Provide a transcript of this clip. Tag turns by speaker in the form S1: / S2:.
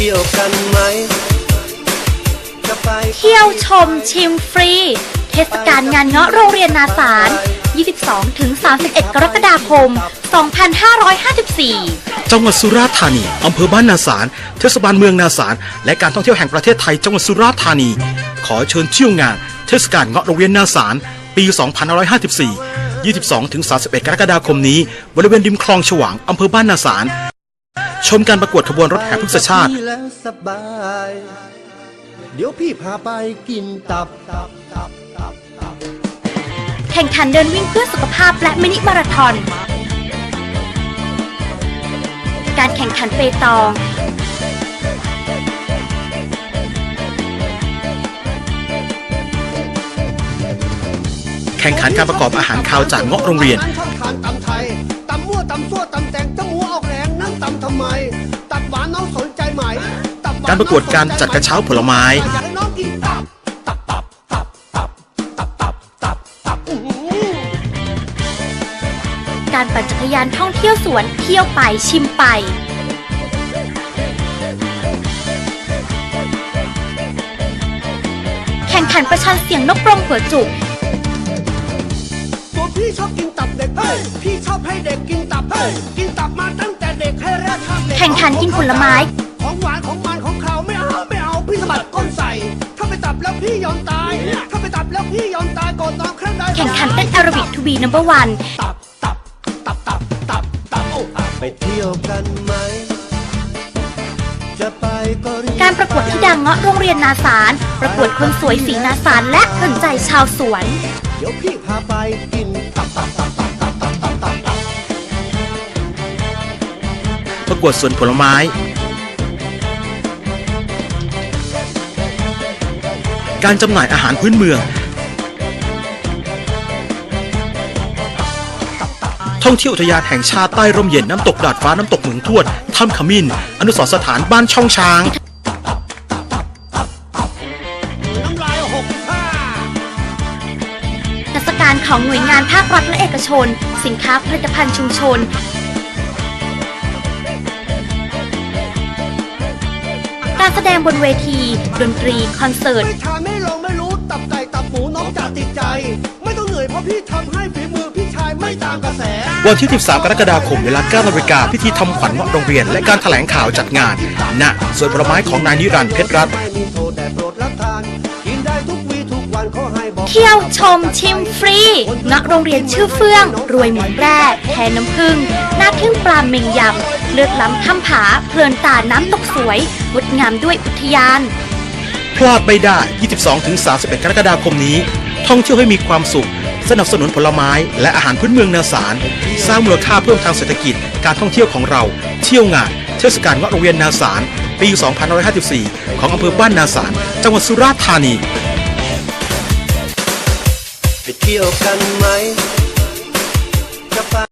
S1: ไปเที่ยวกันไหมจะไป
S2: เที่ยวชมชิมฟรี เทศกาลงานเงาะโรงเรียนนาสาร 22-31 กรกฎาคม 2554
S3: จังหวัดสุราษฎร์ธานี อำเภอบ้านนาสาร เทศบาลเมืองนาสาร และการท่องเที่ยวแห่งประเทศไทย จังหวัดสุราษฎร์ธานี ขอเชิญเที่ยวงาน เทศกาลเงาะโรงเรียนนาสาร ปี 2554 22-31 กรกฎาคมนี้ บริเวณริมคลองฉวาง อำเภอบ้านนาสาร ชมการประกวดขบวนรถแห่พฤกษชาติ
S1: นี่แล้วสบาย เดี๋ยวพี่พาไปกินตับตับตับตับตับ
S2: แข่งขันเดินวิ่งเพื่อสุขภาพและมินิมาราธอน การแข่งขันเปตอง
S3: แข่งขันการประกอบอาหารคาวจากเงาะโรงเรียน
S4: ชอบทานตำไทย กา
S3: รประกวดการจัดกระเช้าผลไม้
S4: กา
S2: รปั่นจักรยานท่องเที่ยวสวนเที่ยวไปชิมไป แข่งขันประชันเสียงนกกรงหัวจุก
S4: ตัวพี่ชอบกินตับเด็กเฮ้พี่ชอบให้เด็กกินตับเฮ้กินตับมาตั้งแต่เด็กให้รกทำ
S2: แข่งขันกินผลไม้
S4: ของหวานของมันของเขาไม่เอาไม่เอาพี่สะบัดก้นใส่ ถ้าไปตับแล้วพี่ยอมตาย ถ้าไปตับแล้วพี่ยอมตายกดน้องครื่งได
S2: แข่งขันเต้นแอโรบิกทูบีนัมเบอร์วัน
S4: ตับตับตับตับตับตับ
S1: ไปเที่ยวกันไหมกา
S2: รประกวดที่ดังเงาะโรงเรียนนาสาร ประกวดคนสวยสีนาสารและขนใจชาวสวน
S1: เดี๋ยวพี่พาไปกินตับตับ
S3: ประกวดสวนผลไม้ การจำหน่ายอาหารพื้นเมือง ท่องเที่ยวอุทยานแห่งชาติใต้ร่มเย็นน้ำตกดาดฟ้าน้ำตกเหมืองทวดถ้ำขมิ้น อนุสรณ์สถานบ้านช่องช้าง
S4: น้ำลายหกห้า
S2: เทศกาลของหน่วยงานภาครัฐและเอกชน สินค้าผลิตภัณฑ์ชุมชน การแสดงบนเวที ดนตรี คอนเสิร์ต
S4: ไม่ทานไม่ลงไม่ะพี่ทำให้ฝีมือพี่ชายไม่ตามกระแส
S3: วันที่ 13 กรกฎาคมเวลา9นาฬิกาพิธีทำขวัญเงาะโรงเรียน และการแถลงข่าวจัดงานณสวนผลไม้ของนายนิรันดร์เพชรรัตน์
S1: ไม่มีโทษแต่โปรดรับทาน กินได้ทุกวีทุกวันขอให้บอก
S2: เที่ยวชมชิมฟรีณโรงเรียนชื่อเฟื่อง รวยหมูแร่แทนน้ำผึ้งหน้าทึ่งปลาเมงยำ เลือดล้ำถ้ำผา เพลินตาน้ำตกสวย งดงามด้วยอุทยาน
S3: พลาดไม่ได้ 22-31 กรกฎาคมนี้ ท่องเที่ยวให้มีความสุข สนับสนุนผลไม้และอาหารพื้นเมืองนาสาร สร้างมูลค่าเพิ่มทางเศรษฐกิจ การท่องเที่ยวของเรา เที่ยวงาน เทศกาลเงาะโรงเรียนนาสาร ปี 2554 ของอำเภอบ้านนาสาร จังหวัดสุราษฎร์ธานี
S1: ไปเที่ยวกันไหม